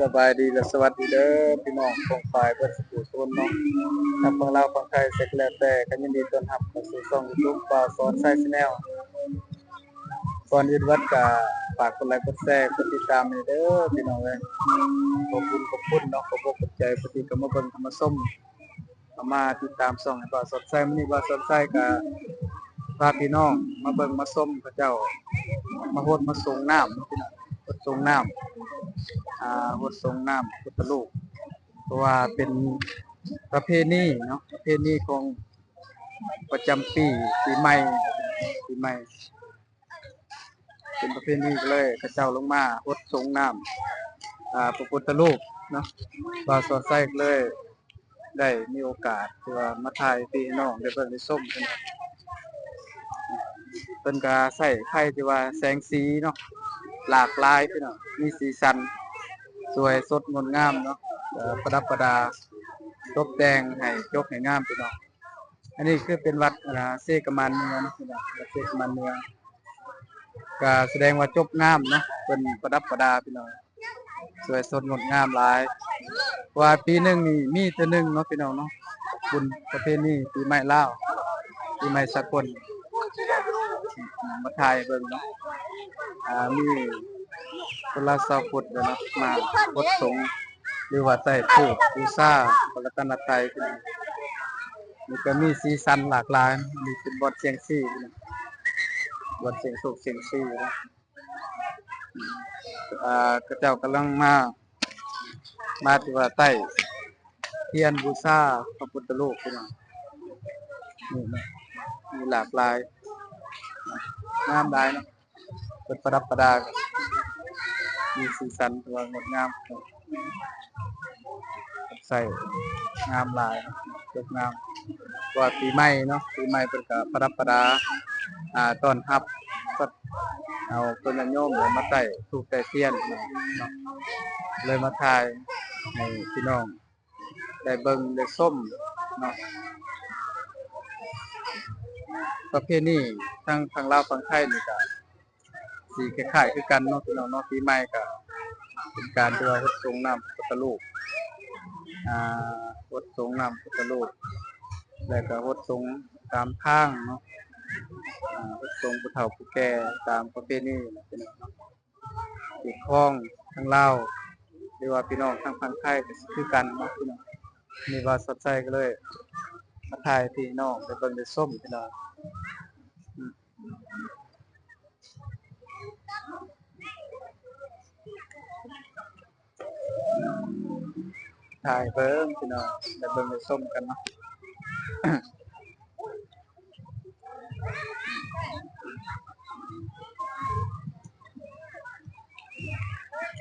สบายดีและสวัสดีเด้อพี่น้องของฝ่ายเบิดสกูโซนเนาะทางฝั่งลาวฝั่งไทยเสร็จแล้วแต่ก็ยินดีต้อนรับเข้าสู่ช่อง YouTube ป่าสอนไซส์แนลก่อนอื่นวัดก็ฝากกดไลค์กดแชร์กดติดตามเด้อพี่น้องเอ้ยขอบคุณขอบคุณเนาะขอบคุณขอบใจปฏิกรรมบิ่งธรรมส้มมาติดตามช่องให้ป่าสอนไซส์มื้อนี้ป่าสอนไซส์ก็พาพี่น้องมาเบิ่งมาส้มพระเจ้า มาโหดมาส่งน้ำเนาะพี่น้องส่งน้ำ อ่าวัดทรงน้ำพุทธลูกเพราะว่าเป็นประเพณีเนาะประเพณีของประจำปีปีใหม่ปีใหม่ เป็นประเพณีเลยกระเจ้าลงมาวัดทรงน้ำอ่าพระพุทธลูกเนาะบาสอดไส้ก็เลยได้มีโอกาสที่ว่ามาถ่ายพี่น้องได้เบิ่งได้ส้มกันเป็นกาใส่ไข่ที่ว่าแสงสีเนาะหลากหลายพี่น้องมีสีสัน สวยสดงดงามเนาะประดับประดาตกแต่งให้ยกให้งามพี่น้องอันนี้คือเป็นวัดอาเซกมันเมืองพี่น้องวัดเซกมันเมืองก็แสดงว่าจบงามเนาะเป็นประดับประดาพี่น้องสวยสดงดงามหลายว่าปีหนึ่งนี่มีเทื่หนึ่งเนาะพี่น้องเนาะบุญประเพณีปีใหม่ลาวปีใหม่สากลมาถ่ายเบิ่งเนาะมี คนละสาวพุทธนะมาพดสงฆ์หรือว่าใส่ทูปบูชาพระรัตนตรัยพี่น้องนี่ก็มีสีสันหลากหลายมีเป็นบทเสียงซี่บทเสียงโศกเสียงซี่นะอ่ากระเจ้ากำลังมา มาที่ว่าใต้เทียนบูชาพระพุทธรูปพี่น้องนี่นะมีหลากหลายงามหลายนะเป็นประดับประดา มีสีสันตัวงดงามใส่งามหลายสวยงามว่าปีใหม่เนาะปีใหม่เป็นกับประดับประดาอ่าต้อนรับก็เอาต้นยางโยมเลยมาใส่ถูกแต่เทียนเนาะเลยมาถ่ายให้พี่น้องได้เบิ่งได้ส้มเนาะประเพณีทางทางลาวฝั่งไทยนี่ก็ สีคล้ายๆคือกันเนาะพี่น้องเนาะปีใหม่ก็เป็นการที่ว่าวัดสงน้ำพุทธรูปอ่าวัดสงน้ำพุทธรูปแล้วก็วัดสงตามทางเนาะอ่าวัดสงผู้เฒ่าผู้แก่ตามประเพณีนะพี่น้องเนาะอีกข้องทางเล่าหรือว่าพี่น้องทางฝั่งไทยก็คือกันเนาะพี่น้องมีว่าสดใสก็เลยมาถ่ายพี่น้องไปเบิ่งได้ส้มพี่น้อง ถ่ายเบิ่งพี่น้องได้เบิ่งได้ส้มกันเนาะ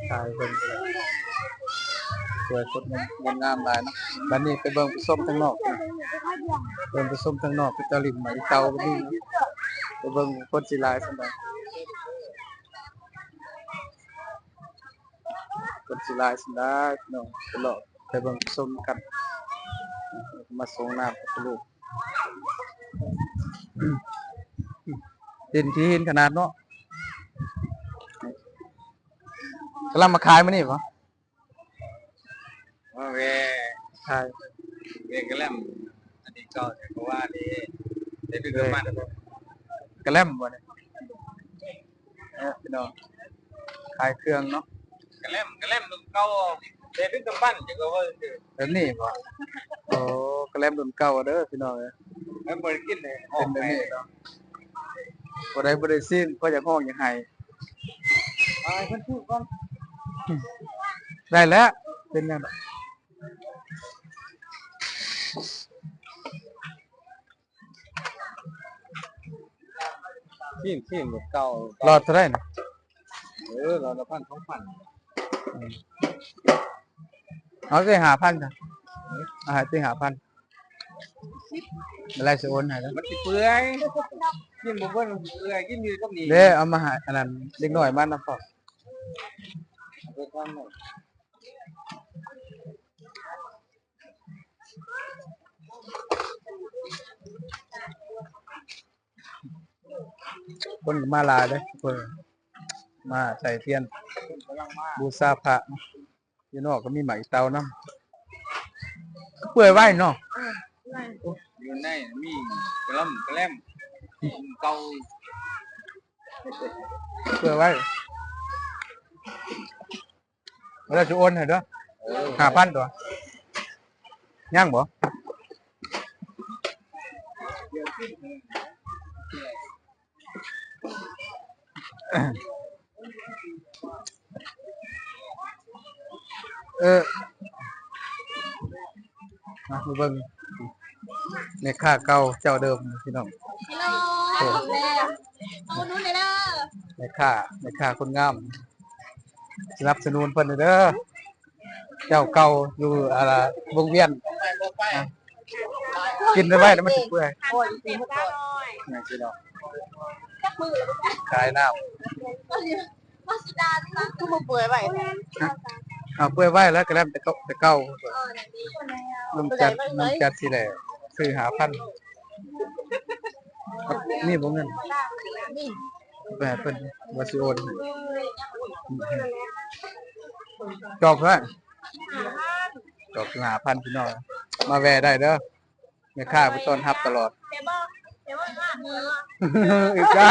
ถ่ายเบิ้งสวยสดงดงามหลายเนาะบัดนี้ไปเบิ่งไปส้มข้างนอกเบิ่งไปส้มข้างนอกไปตะลิมไหมเก่าบัดนี้เนาะไปเบิ่งคนสิหลายซั่นด อกคนสิหลายซั่นได้พี่น้องไปเลาะไปเบิ่งไปส้มกันมาส่งน้ำกับลูกดินที่เหินขนาดเนาะกำลังมาขายมั้ยนี่ปะว่าเวขายเวกระแลมอันนี้ก็แต่ก็ว่านี่ได้ดึงน้ำมันกระแลมบ่เนี่ยเนี่ยพี่น้องขายเครื่องเนาะ กระแลมกระแลมมันเก่าได้ดึงน้ำมันจะก็ว่าคือแบบนี้ปะโอ้กระแลมรุ่นเก่าเด้อพี่น้องเอ้ยแล้วบ่ได้กินเลยออเป็กนไปแบบนี้เนาะบ่ได้บ่ได้สิ้นก็อยากห้องอยากให้อ่าเพิ่นพูดก่อนได้แล้วเป็นยังไงขี้ขี้แบบเก่ารอดเท่าไหร่นะเออเราละพันสองพัน เอาไปหาพันจ้ะเอาใหายไปหาพันเมื่อไรสิโอนให้แล้วมันสิเปื่อยกินบ่เบิ่นเปื่อยกินอยู่กับนี่เด้เอามาใหายอันนั้นเล็กน้อยมันนะพ่อไปทำหน่อยคนก็มาหลายเด้อเพิ่นมาใส่เทียนกำลังมา บูชาพระอยู่นอกก็มีไหมเตาน้ำเปื่อยไว้เนาะอยู่ในมีกระลำกระแลมเก่าเปื่อยไว้เราจะโอนให้เด้อห้าพันตัวย่างบ่เออมาดูเบิ่งในค่าเก่าเจ้าเดิมพี่น้องฮัลโหลแม่เอานู้นเลยเด้อในค่าในค่าคนงามสนับสนุนเพิ่นเด้อเจ้าเก่าอยู่อะไรวงเวียนนะกินได้ไว้แล้วมันสิเปื่อยโอ้ยสีมุกหน่อยนี่พี่น้องจักมือเลยขายน้มาสิดาที่นั่นคือมาเปื่อยไว้แทนำ เอาเปื่อยไว้แล้วก็แล้วแต่เก่าแต่เก่าเออนั่นดีน้ำจัดน้ำจัดสิแหละซื้อหาพันนี่บ่เงินนี่แม่เพิ่นว่าสิโอนให้จอบเพิ่นจอบหาพันพี่น้องมาแวะได้เด้อแม่ค้าผู้ต้อนรับตลอดเดี๋ยวบอกเดี๋ยวบอกว่าเอออีกจ้า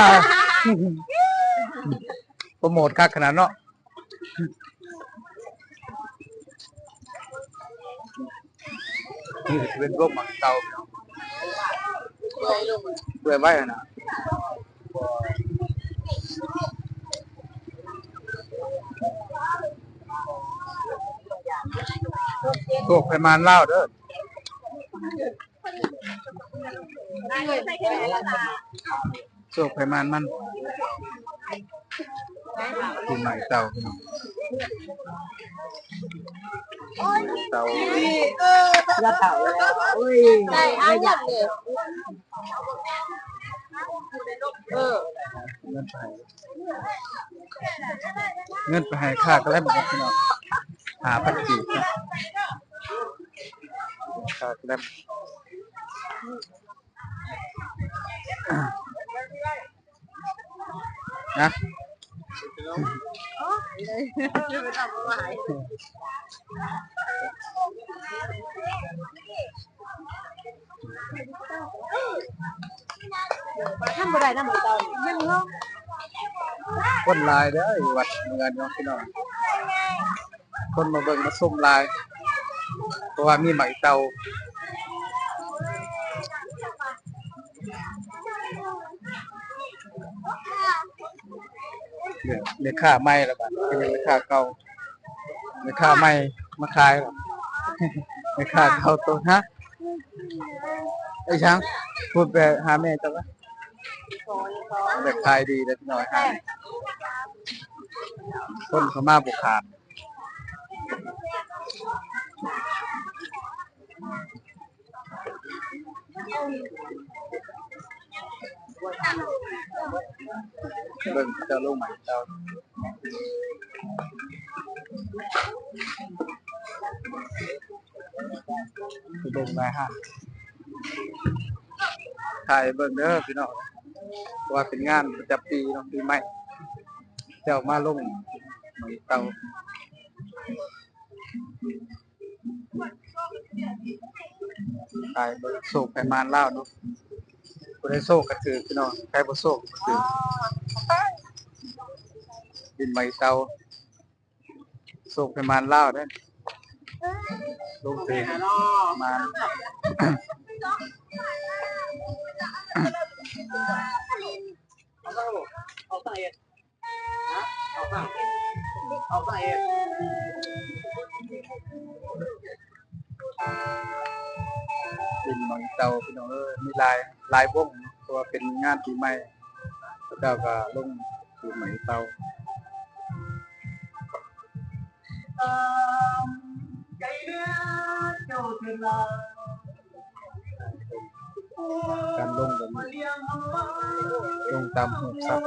โปรโมทคักขนาดเนาะ นี่สิเป็นพวกหมักเตาเปื่อยลงเบื่อไว้อะนะพวกไขมานเล่าวเด้อได้เลยใส่แค่นี้ละพวกไขมานมันกิ นใหม่เตาพี่น้องเตาเออละเต่าอุ้ยใช่อาอยากเลยเออเงินไปให้เงินไปให้ค่าก็แล้วพี่น้องหาพันกี่นะค่าก็แล้วนะ ทำบ่ได้นะหมูเต่ายังเนาะคนลายเด้ออยู่วัดเงินเนาะพี่น้องคนมาเบิ่งมาส้มลาย เพราะว่ามีไหมเตาเนี่ยเนค่าใหม่ละบาด เป็นเนค่าเก่าเนค่าใหม่มาขายหรอเนค่าเก่าตัวฮะไอ้ช้างพูดไปหาแม่จ้ะวะแบบขายดีเลยพี่น้อยฮะคนเขามาบุกขาด เบิ่งเจ้าลูกใหม่เจ้าเบิ่งมาฮะถ่ายเบิ่งเด้อพี่น้องว่าเป็นงานประจำปีเนาะปีใหม่ เจ้ามาลงใหม่เตาถ่ายเบิ่งโศกไปมานเล่าเนาะ บ่ได้โศกก็คือพี่น้องใครบ่โศกก็คือดินใบเตาส่งไปมานล่าวได้อลงเตนมานเอาใส่ฮะเอาใส่เอาใส่ ดินใบเตาพี่น้องเอ้ยมีลายลายวงตัวเป็นงานปีใหม่แล้วก็ก็ลงปีใหม่เตาใจเนื้อเจ้าเถิดลาการลงแบบนี้เลี้ยงเอาไว้ลงตามหูสับ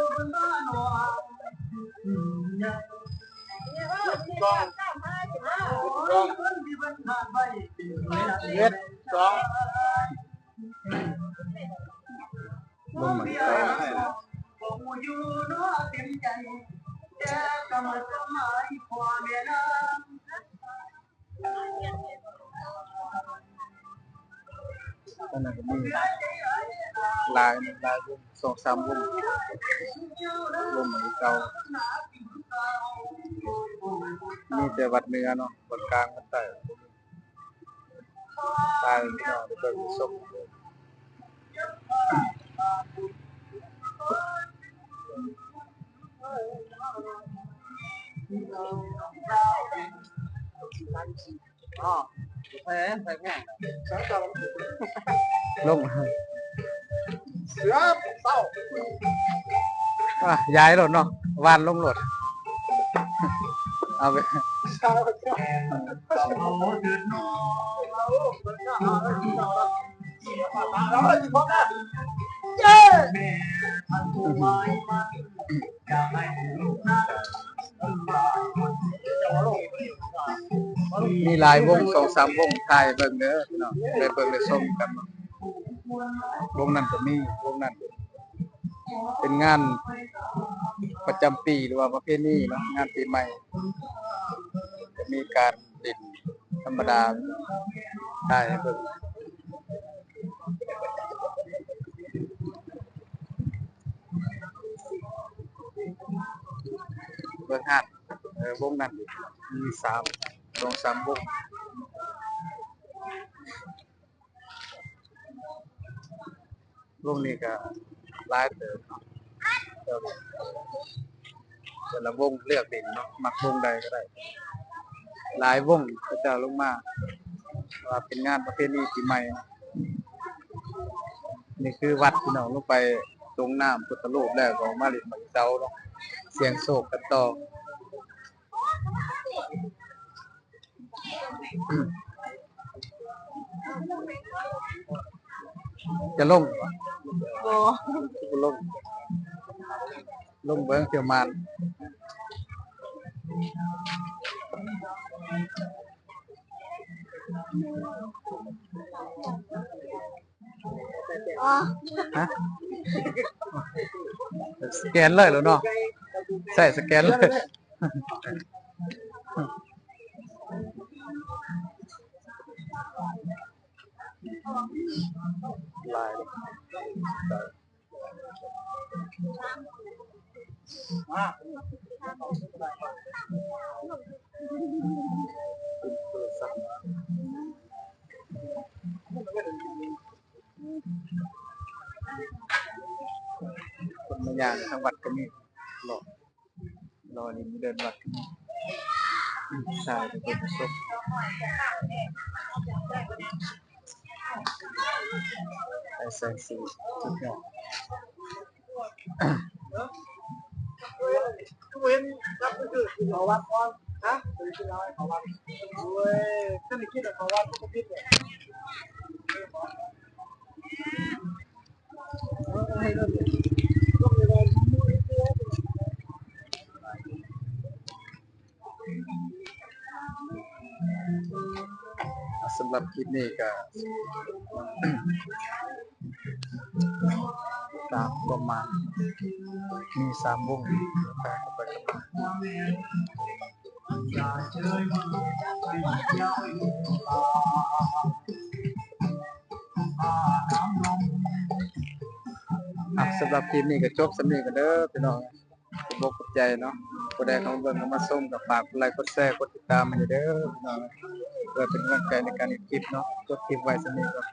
เย็ด สองลงมันตาผมอยู่นอเต็มใจแต่กำลังจะมาอีกพอเวลาขนาดนี้ลายมันลายรุ่มสองสามรุ่มรุ่มเหมือนเก่ามีแต่วัดเนื้อเนาะวัดกลางวัดใต้ ตายพี่น้องไปเบิ่งศพอ๋อไปไปแม่ลง เอาอะย้ายรถเนาะวานลงรถเอาไปมีหลายวงสองสามวงถ่ายเบิ่งเด้อพี่น้องไปเบิ่งได้ชมกันเนาะวงนั้นก็มีวงนั้น เป็นงานประจำปีหรือว่าประเพณีเนาะงานปีใหม่ จะมีการดินธรรมดาถ่ายให้เบิ่งเบิ่งหานเออวงนั้นมีสามสองสามวงวงนี้ก็ หลายเติบเนาะเติบแต่ละวงเลือกเด่นเนาะมักวงใดก็ได้ หลายวงก็จะลงมาว่าเป็นงานประเพณีปีใหม่ นี่คือวัดพี่น้องลงไปตรงน้ำพุทธรูปแล้วก็มาลินมาเซาเนาะเสียงโศกกันต่อ จะลงเหรอโบจะลงลงเบิ้งเที่ยวมันอ๋อฮะสแกนเลยเหรอเนาะใส่สแกนเลย ย่างทางวัดก็มีรอรอนี่มีเดินวัดก็มีใช่เป็นผู้ชมไอแสงสีทุกอย่างเว้นรับก็คือขาวัดก่อนฮะคือเราขาวัดเว้ยถ้าไม่คิดว่าขาวัดก็คิดเลยให้เริ่มเลยต้องเลย สำหรับคลิปนี้ก็ตามประมาณมีสามวงไปเข้าไปกันมาอะสำหรับคลิปนี้ก็จบสำเนียงกันเด้อพี่น้องขอบคุณใจเนาะผู้ใดเข้ามาเบิ่งเข้ามาส้มกับฝากกดไลค์กดแชร์กดติดตามมาเด้อพี่น้อง เพื่อเป็นกำลังใจในการเฮ็ดคลิปเนาะกดคลิปไว้สำเนียงก่อน